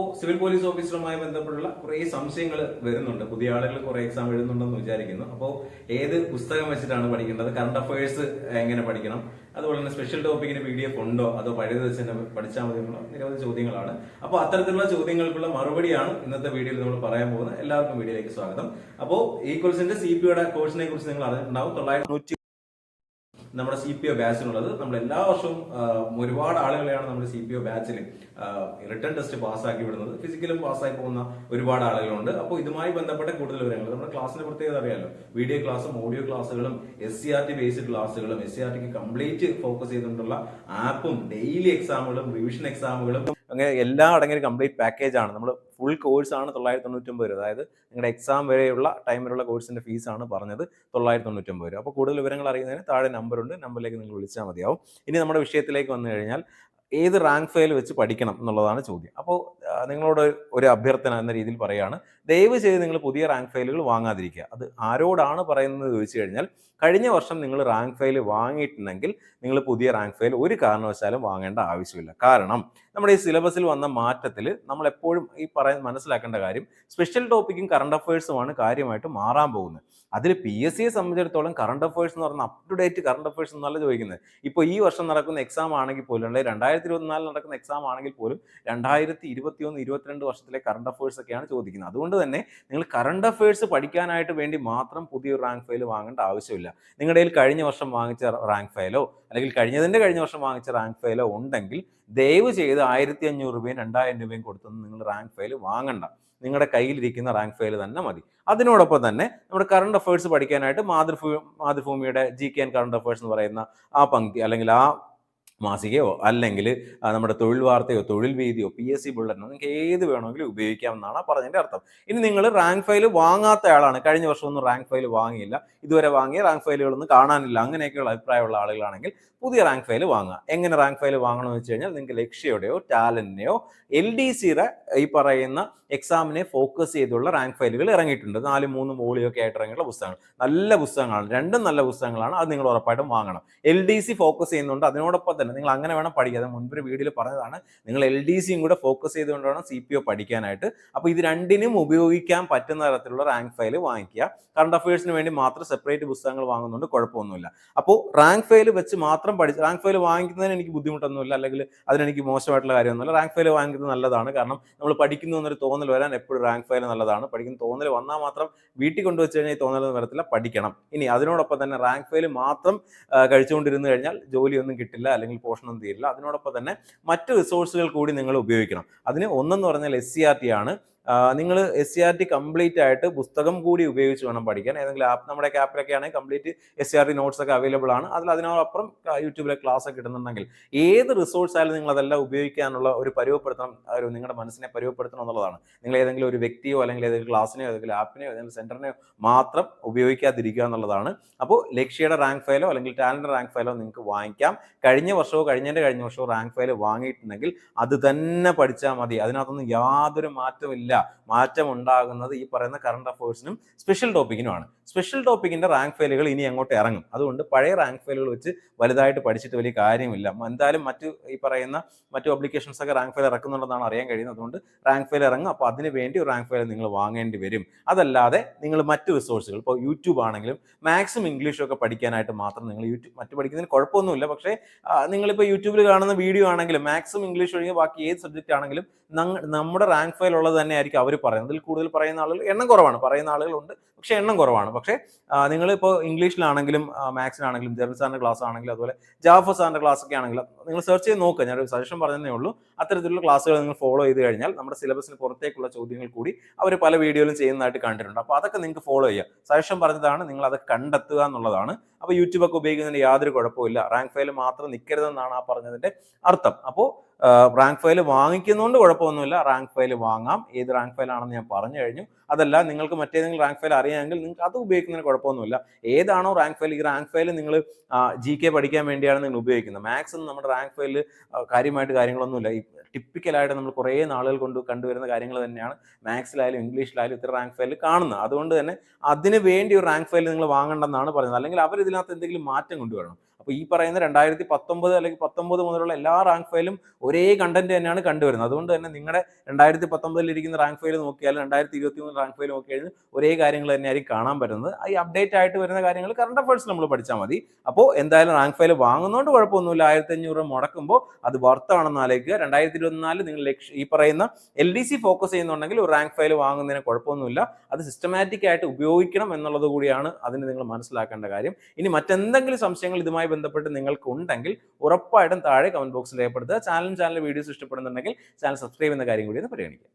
അപ്പോൾ civil police ഓഫീസറുമായി ബന്ധപ്പെട്ടുള്ള കുറേ സംശയങ്ങൾ വരുന്നുണ്ട്. പുതിയ ആളുകൾ കുറേ എക്സാം എഴുതുന്നുണ്ടെന്ന് വിചാരിക്കുന്നു. അപ്പോൾ ഏത് പുസ്തകം വെച്ചിട്ടാണ് പഠിക്കേണ്ടത്? കറണ്ട് അഫയേഴ്സ് എങ്ങനെ പഠിക്കണം? അതുപോലെ തന്നെ സ്പെഷ്യൽ ടോപ്പിക്കിന് പി ഡി എഫ് ഉണ്ടോ? അതോ പഴയത് വെച്ച് തന്നെ പഠിച്ചാൽ മതി നിരവധി ചോദ്യങ്ങളാണ്. അപ്പോൾ അത്തരത്തിലുള്ള ചോദ്യങ്ങൾക്കുള്ള മറുപടിയാണ് ഇന്നത്തെ വീഡിയോയിൽ നമ്മൾ പറയാൻ പോകുന്നത്. എല്ലാവർക്കും വീഡിയോയിലേക്ക് സ്വാഗതം. അപ്പോൾ ഈക്വൽസിന്റെ സി പിയുടെ കോഴ്സിനെ കുറിച്ച് നിങ്ങൾ അറിഞ്ഞിട്ടുണ്ടാവും. തൊള്ളായിരത്തി നമ്മുടെ സി പി ഒ ബാച്ചിനുള്ളത് നമ്മൾ എല്ലാ വർഷവും ഒരുപാട് ആളുകളെയാണ് നമ്മുടെ സി പി ഒ ബാച്ചിൽ റിട്ടേൺ ടെസ്റ്റ് പാസ്സാക്കി വിടുന്നത്. ഫിസിക്കലും പാസ്സായി പോകുന്ന ഒരുപാട് ആളുകളുണ്ട്. അപ്പോൾ ഇതുമായി ബന്ധപ്പെട്ട കൂടുതൽ വിവരങ്ങൾ. നമ്മുടെ ക്ലാസ്സിന്റെ പ്രത്യേകത അറിയാമല്ലോ വീഡിയോ ക്ലാസ്സും ഓഡിയോ ക്ലാസ്സുകളും S C R T based ക്ലാസ്സുകളും എസ് സി ആർ ടിക്ക് കംപ്ലീറ്റ് ഫോക്കസ് ചെയ്തുകൊണ്ടുള്ള ആപ്പും ഡെയിലി എക്സാമുകളും റിവിഷൻ എക്സാമുകളും അങ്ങനെ എല്ലാം അടങ്ങിയ കംപ്ലീറ്റ് പാക്കേജാണ് നമ്മൾ ഫുൾ കോഴ്സ് ആണ് തൊള്ളായിരത്തി തൊണ്ണൂറ്റൊമ്പത് രൂപ അതായത് നിങ്ങളുടെ എക്സാം വരെയുള്ള ടൈമിലുള്ള കോഴ്സിന്റെ ഫീസാണ് പറഞ്ഞത് തൊള്ളായിരത്തി തൊണ്ണൂറ്റൊമ്പത് രൂപ അപ്പോൾ കൂടുതൽ വിവരങ്ങൾ അറിയുന്നതിന് താഴെ നമ്പറുണ്ട് നമ്പറിലേക്ക് നിങ്ങൾ വിളിച്ചാൽ മതിയാവും. ഇനി നമ്മുടെ വിഷയത്തിലേക്ക് വന്നു കഴിഞ്ഞാൽ ഏത് റാങ്ക് ഫയൽ വെച്ച് പഠിക്കണം എന്നുള്ളതാണ് ചോദ്യം. അപ്പോൾ നിങ്ങളോട് ഒരു അഭ്യർത്ഥന എന്ന രീതിയിൽ പറയുകയാണ് ദയവ് ചെയ്ത് നിങ്ങൾ പുതിയ റാങ്ക് ഫയലുകൾ വാങ്ങാതിരിക്കുക. അത് ആരോടാണ് പറയുന്നത് ചോദിച്ചു കഴിഞ്ഞാൽ കഴിഞ്ഞ വർഷം നിങ്ങൾ റാങ്ക് ഫയൽ വാങ്ങിയിട്ടുണ്ടെങ്കിൽ നിങ്ങൾ പുതിയ റാങ്ക് ഫയൽ ഒരു കാരണവശാലും വാങ്ങേണ്ട ആവശ്യമില്ല. കാരണം നമ്മുടെ ഈ സിലബസിൽ വന്ന മാറ്റത്തിൽ നമ്മൾ എപ്പോഴും ഈ പറയാൻ മനസ്സിലാക്കേണ്ട കാര്യം സ്പെഷ്യൽ ടോപ്പിക്കും കറണ്ട് അഫയേഴ്സുമാണ് കാര്യമായിട്ട് മാറാൻ പോകുന്നത്. അതിൽ പി എസ് സിയെ സംബന്ധിച്ചിടത്തോളം കറണ്ട് അഫയേഴ്സ് എന്ന് പറഞ്ഞാൽ up to date current affairs എന്നല്ല ചോദിക്കുന്നത്. ഇപ്പോൾ ഈ വർഷം നടക്കുന്ന എക്സാം ആണെങ്കിൽ പോലും അല്ലെങ്കിൽ രണ്ടായിരത്തി ഇരുപത്തിനാലിൽ നടക്കുന്ന എക്സാം ആണെങ്കിൽ പോലും രണ്ടായിരത്തി ഇരുപത്തി ഒന്ന് ഇരുപത്തിരണ്ട് വർഷത്തിലെ കറണ്ട് അഫയേഴ്സ് ഒക്കെയാണ് ചോദിക്കുന്നത്. അതുകൊണ്ട് തന്നെ നിങ്ങൾ കറണ്ട് അഫയേഴ്സ് പഠിക്കാനായിട്ട് വേണ്ടി മാത്രം പുതിയൊരു റാങ്ക് ഫയൽ വാങ്ങേണ്ട ആവശ്യമില്ല. നിങ്ങളുടെ കയ്യിൽ കഴിഞ്ഞ വർഷം വാങ്ങിച്ച റാങ്ക് ഫയലോ അല്ലെങ്കിൽ കഴിഞ്ഞതിന്റെ കഴിഞ്ഞ വർഷം വാങ്ങിച്ച റാങ്ക് ഫയലോ ഉണ്ടെങ്കിൽ ദയവ് ചെയ്ത് ആയിരത്തി അഞ്ഞൂറ് രൂപയും രണ്ടായിരം രൂപയും കൊടുത്തൊന്നും നിങ്ങൾ റാങ്ക് ഫയൽ വാങ്ങണ്ട. നിങ്ങളുടെ കയ്യിലിരിക്കുന്ന റാങ്ക് ഫയൽ തന്നെ മതി. അതിനോടൊപ്പം തന്നെ നമ്മുടെ കറണ്ട് അഫയേഴ്സ് പഠിക്കാനായിട്ട് മാതൃഭൂ മാതൃഭൂമിയുടെ G K and current affairs എന്ന് പറയുന്ന ആ പങ്ക്തി അല്ലെങ്കിൽ ആ മാസികയോ അല്ലെങ്കിൽ നമ്മുടെ തൊഴിൽ വാർത്തയോ തൊഴിൽ വീതിയോ പി എസ് സി ബുള്ളറ്റിനോ നിങ്ങൾക്ക് ഏത് വേണമെങ്കിലും ഉപയോഗിക്കാമെന്നാണ് പറഞ്ഞതിന്റെ അർത്ഥം. ഇനി നിങ്ങൾ റാങ്ക് ഫയൽ വാങ്ങാത്ത ആളാണ്. കഴിഞ്ഞ വർഷമൊന്നും റാങ്ക് ഫയൽ വാങ്ങിയില്ല. ഇതുവരെ വാങ്ങിയ റാങ്ക് ഫയലുകളൊന്നും കാണാനില്ല. അങ്ങനെയൊക്കെയുള്ള അഭിപ്രായമുള്ള ആളുകളാണെങ്കിൽ പുതിയ റാങ്ക് ഫയൽ വാങ്ങുക. എങ്ങനെ റാങ്ക് ഫയൽ വാങ്ങണമെന്ന് വെച്ച് കഴിഞ്ഞാൽ നിങ്ങൾക്ക് ലക്ഷ്യയുടെയോ ടാലന്റിനെയോ എൽ ഡി സിയുടെ ഈ പറയുന്ന എക്സാമിനെ ഫോക്കസ് ചെയ്തുള്ള റാങ്ക് ഫയലുകൾ ഇറങ്ങിയിട്ടുണ്ട്. നാല് മൂന്ന് വോളിയൊക്കെ ആയിട്ട് ഇറങ്ങിയിട്ടുള്ള പുസ്തകങ്ങൾ. നല്ല പുസ്തകങ്ങളാണ്. രണ്ടും നല്ല പുസ്തകങ്ങളാണ്. അത് നിങ്ങൾ ഉറപ്പായിട്ടും വാങ്ങണം. എൽ ഡി സി ഫോക്കസ് ചെയ്യുന്നുണ്ട്. അതിനോടൊപ്പം തന്നെ നിങ്ങൾ അങ്ങനെ വേണം പഠിക്കുക അത് മുൻപൊരു വീഡിയോയിൽ പറഞ്ഞതാണ് നിങ്ങൾ എൽ ഡി സിയും കൂടെ ഫോക്കസ് ചെയ്തുകൊണ്ട് വേണം സി പി ഒ പഠിക്കാനായിട്ട്. അപ്പോൾ ഇത് രണ്ടിനും ഉപയോഗിക്കാൻ പറ്റുന്ന തരത്തിലുള്ള റാങ്ക് ഫയൽ വാങ്ങിക്കുക. കറണ്ട് അഫയേഴ്സിന് വേണ്ടി മാത്രം സെപ്പറേറ്റ് പുസ്തകങ്ങൾ വാങ്ങുന്നുണ്ട് കുഴപ്പമൊന്നുമില്ല. അപ്പോൾ റാങ്ക് ഫയൽ വെച്ച് മാത്രം പഠിച്ച് റാങ്ക് ഫയൽ വാങ്ങിക്കുന്നതിന് എനിക്ക് ബുദ്ധിമുട്ടൊന്നുമില്ല അല്ലെങ്കിൽ അതിനെനിക്ക് മോശമായിട്ടുള്ള കാര്യമൊന്നുമില്ല. റാങ്ക് ഫയൽ വാങ്ങിക്കുന്നത് നല്ലതാണ്. കാരണം നമ്മൾ പഠിക്കുന്നു എന്നൊരു തോന്നൽ വരാൻ എപ്പോഴും റാങ്ക് ഫയൽ നല്ലതാണ്. പഠിക്കുന്ന തോന്നൽ വന്നാൽ മാത്രം വീട്ടിൽ കൊണ്ടുവച്ച് കഴിഞ്ഞാൽ ഈ തോന്നലൊന്നും വരത്തില്ല. പഠിക്കണം. ഇനി അതിനോടൊപ്പം തന്നെ റാങ്ക് ഫയൽ മാത്രം കഴിച്ചുകൊണ്ടിരുന്നു കഴിഞ്ഞാൽ ജോലിയൊന്നും കിട്ടില്ല അല്ലെങ്കിൽ പോഷണമൊന്നും തീരില്ല. അതിനോടൊപ്പം തന്നെ മറ്റ് റിസോഴ്സുകൾ കൂടി നിങ്ങൾ ഉപയോഗിക്കണം. അതിന് ഒന്നെന്ന് പറഞ്ഞാൽ എസ് സി ആർ ടി ആണ്. നിങ്ങൾ S C R T complete ആയിട്ട് പുസ്തകം കൂടി ഉപയോഗിച്ച് വേണം പഠിക്കാൻ. ഏതെങ്കിലും ആപ്പ് നമ്മുടെ ആപ്പിലൊക്കെ ആണെങ്കിൽ complete S C R T notes ഒക്കെ അവൈലബിൾ ആണ്. അതിൽ അതിനോടൊപ്പം യൂട്യൂബിലെ ക്ലാസ് ഒക്കെ ഇടുന്നുണ്ടെങ്കിൽ ഏത് റിസോഴ്സ് ആയാലും നിങ്ങൾ അതെല്ലാം ഉപയോഗിക്കാനുള്ള ഒരു പരുവപ്പെടുത്തണം ഒരു നിങ്ങളുടെ മനസ്സിനെ പരുവപ്പെടുത്തണം എന്നുള്ളതാണ്. നിങ്ങൾ ഏതെങ്കിലും ഒരു വ്യക്തിയോ അല്ലെങ്കിൽ ഏതെങ്കിലും ക്ലാസ്സിനെയോ ഏതെങ്കിലും ആപ്പിനെയോ ഏതെങ്കിലും സെന്ററിനെയോ മാത്രം ഉപയോഗിക്കാതിരിക്കുക എന്നുള്ളതാണ്. അപ്പോൾ ലക്ഷ്യയുടെ റാങ്ക് ഫയലോ അല്ലെങ്കിൽ ടാലന്റ് റാങ്ക് ഫയലോ നിങ്ങൾക്ക് വാങ്ങിക്കാം. കഴിഞ്ഞ വർഷമോ കഴിഞ്ഞതിന്റെ കഴിഞ്ഞ വർഷമോ റാങ്ക് ഫയൽ വാങ്ങിയിട്ടുണ്ടെങ്കിൽ അത് തന്നെ പഠിച്ചാൽ മതി. അതിനകത്തൊന്നും യാതൊരു മാറ്റമില്ല മാറ്റം ഉണ്ടാകുന്നത് ഈ പറയുന്ന കറണ്ട് അഫയേഴ്സിനും സ്പെഷ്യൽ ടോപ്പിക്കിനുമാണ് സ്പെഷ്യൽ ടോപ്പിക്കിന്റെ റാങ്ക് ഫയലുകൾ ഇനി അങ്ങോട്ട് ഇറങ്ങും. അതുകൊണ്ട് പഴയ റാങ്ക് ഫയലുകൾ വെച്ച് വലുതായിട്ട് പഠിച്ചിട്ട് വലിയ കാര്യമില്ല. എന്തായാലും മറ്റു ഈ പറയുന്ന മറ്റു അപ്ലിക്കേഷൻസ് ഒക്കെ റാങ്ക് ഫയൽ ഇറക്കുന്നുണ്ടെന്നാണ് അറിയാൻ കഴിയുന്നത്. അതുകൊണ്ട് റാങ്ക് ഫയൽ ഇറങ്ങും. അപ്പോൾ അതിന് വേണ്ടി ഒരു റാങ്ക് ഫയൽ നിങ്ങൾ വാങ്ങേണ്ടി വരും. അതല്ലാതെ നിങ്ങൾ മറ്റു റിസോഴ്സുകൾ ഇപ്പോൾ യൂട്യൂബ് ആണെങ്കിലും മാക്സിമം ഇംഗ്ലീഷും ഒക്കെ പഠിക്കാനായിട്ട് മാത്രം നിങ്ങൾ യൂട്യൂബ് മറ്റു പഠിക്കുന്നതിന് കുഴപ്പമൊന്നുമില്ല. പക്ഷേ നിങ്ങളിപ്പോൾ യൂട്യൂബിൽ കാണുന്ന വീഡിയോ ആണെങ്കിലും മാക്സിമം ഇംഗ്ലീഷ് ഒഴികെ ബാക്കി ഏത് സബ്ജക്റ്റ് ആണെങ്കിലും നമ്മുടെ റാങ്ക് ഫയൽ ഉള്ളത് തന്നെ ആയിരിക്കും അവർ പറയുന്നത്. അതിൽ കൂടുതൽ പറയുന്ന ആളുകൾ എണ്ണം കുറവാണ്. പറയുന്ന ആളുകളുണ്ട് പക്ഷേ എണ്ണം കുറവാണ്. പക്ഷേ നിങ്ങളിപ്പോൾ ഇംഗ്ലീഷിലാണെങ്കിലും മാത്സിനാണെങ്കിലും ജെർമൻ സാറിന്റെ ക്ലാസ് ആണെങ്കിലും അതുപോലെ ജാഫർ സാറിന്റെ ക്ലാസ് ഒക്കെ ആണെങ്കിലും നിങ്ങൾ സെർച്ച് ചെയ്ത് നോക്കുക ഞാനൊരു സജഷൻ പറഞ്ഞതേ ഉള്ളൂ. അത്തരത്തിലുള്ള ക്ലാസ്സുകൾ നിങ്ങൾ ഫോളോ ചെയ്ത് കഴിഞ്ഞാൽ നമ്മുടെ സിലബസിന് പുറത്തേക്കുള്ള ചോദ്യങ്ങൾ കൂടി അവർ പല വീഡിയോയിലും ചെയ്യുന്നതായിട്ട് കണ്ടിട്ടുണ്ട്. അപ്പോൾ അതൊക്കെ നിങ്ങൾക്ക് ഫോളോ ചെയ്യുക സജഷൻ പറഞ്ഞതാണ് നിങ്ങൾ അത് കണ്ടെത്തുക എന്നുള്ളതാണ്. അപ്പോൾ യൂട്യൂബൊക്കെ ഉപയോഗിക്കുന്നതിന് യാതൊരു കുഴപ്പമില്ല റാങ്ക് ഫയൽ മാത്രം നിൽക്കരുതെന്നാണ് ആ പറഞ്ഞതിന്റെ അർത്ഥം. അപ്പോൾ റാങ്ക് ഫയൽ വാങ്ങിക്കുന്നതുകൊണ്ട് കുഴപ്പമൊന്നുമില്ല. റാങ്ക് ഫയൽ വാങ്ങാം. ഏത് റാങ്ക് ഫയൽ ആണെന്ന് ഞാൻ പറഞ്ഞു കഴിഞ്ഞു. അതല്ല നിങ്ങൾക്ക് മറ്റേതെങ്കിലും റാങ്ക് ഫയൽ അറിയാമെങ്കിൽ നിങ്ങൾക്ക് അത് ഉപയോഗിക്കുന്നതിന് കുഴപ്പമൊന്നുമില്ല. ഏതാണോ റാങ്ക് ഫയൽ ഈ റാങ്ക് ഫയൽ നിങ്ങൾ ജി കെ പഠിക്കാൻ വേണ്ടിയാണ് നിങ്ങൾ ഉപയോഗിക്കുന്നത്. മാത്സ് നമ്മുടെ റാങ്ക് ഫയലിൽ കാര്യമായിട്ട് കാര്യങ്ങളൊന്നുമില്ല. ഈ ടിപ്പിക്കലായിട്ട് നമ്മൾ കുറേ നാളുകൾ കൊണ്ട് കണ്ടുവരുന്ന കാര്യങ്ങൾ തന്നെയാണ് മാത്സിലായാലും ഇംഗ്ലീഷിലായാലും ഇത്ര റാങ്ക് ഫയൽ കാണുന്നത്. അതുകൊണ്ട് തന്നെ അതിന് വേണ്ടി ഒരു റാങ്ക് ഫയൽ നിങ്ങൾ വാങ്ങണ്ടെന്നാണ് പറയുന്നത് അല്ലെങ്കിൽ അവർ ഇതിനകത്ത് എന്തെങ്കിലും മാറ്റം കൊണ്ടുവരണം. അപ്പോൾ ഈ പറയുന്ന രണ്ടായിരത്തി പത്തൊമ്പത് അല്ലെങ്കിൽ പത്തൊമ്പത് മുതലുള്ള എല്ലാ റാങ്ക് ഫയലും ഒരേ കണ്ടന്റ് തന്നെയാണ് കണ്ടുവരുന്നത്. അതുകൊണ്ട് തന്നെ നിങ്ങളുടെ രണ്ടായിരത്തി പത്തൊമ്പതിൽ ഇരിക്കുന്ന റാങ്ക് ഫയൽ നോക്കിയാൽ രണ്ടായിരത്തി ഇരുപത്തി മൂന്ന് റാങ്ക് ഫയൽ നോക്കിയാലും ഒരേ കാര്യങ്ങൾ തന്നെയായിരിക്കും കാണാൻ പറ്റുന്നത്. ഈ അപ്ഡേറ്റ് ആയിട്ട് വരുന്ന കാര്യങ്ങൾ കറണ്ട് അഫയേഴ്സ് നമ്മൾ പഠിച്ചാൽ മതി. അപ്പോൾ എന്തായാലും റാങ്ക് ഫയൽ വാങ്ങുന്നതുകൊണ്ട് കുഴപ്പമൊന്നുമില്ല. ആയിരത്തി അഞ്ഞൂറ് മുടക്കുമ്പോൾ അത് വർത്താണെന്ന് ആലോചിക്കുക രണ്ടായിരത്തി ഇരുപത്തിനാല് നിങ്ങൾ ലക്ഷ്യം ഈ പറയുന്ന എൽ ഡി സി ഫോക്കസ് ചെയ്യുന്നുണ്ടെങ്കിൽ ഒരു റാങ്ക് ഫയൽ വാങ്ങുന്നതിന് കുഴപ്പമൊന്നുമില്ല. അത് സിസ്റ്റമാറ്റിക് ആയിട്ട് ഉപയോഗിക്കണം എന്നുള്ളത് കൂടിയാണ് അതിന് നിങ്ങൾ മനസ്സിലാക്കേണ്ട കാര്യം. ഇനി മറ്റെന്തെങ്കിലും സംശയങ്ങൾ ഇതുമായി ബന്ധപ്പെട്ട് നിങ്ങൾക്ക് ഉണ്ടെങ്കിൽ ഉറപ്പായിട്ടും താഴെ കമന്റ് ബോക്സിൽ രേഖപ്പെടുത്തുക. ചാനലും ചാനൽ വീഡിയോസ് ഇഷ്ടപ്പെടുന്നുണ്ടെങ്കിൽ ചാനൽ സബ്സ്ക്രൈബ് ചെയ്യുന്ന കാര്യം കൂടി ഒന്ന് പരിഗണിക്കുക.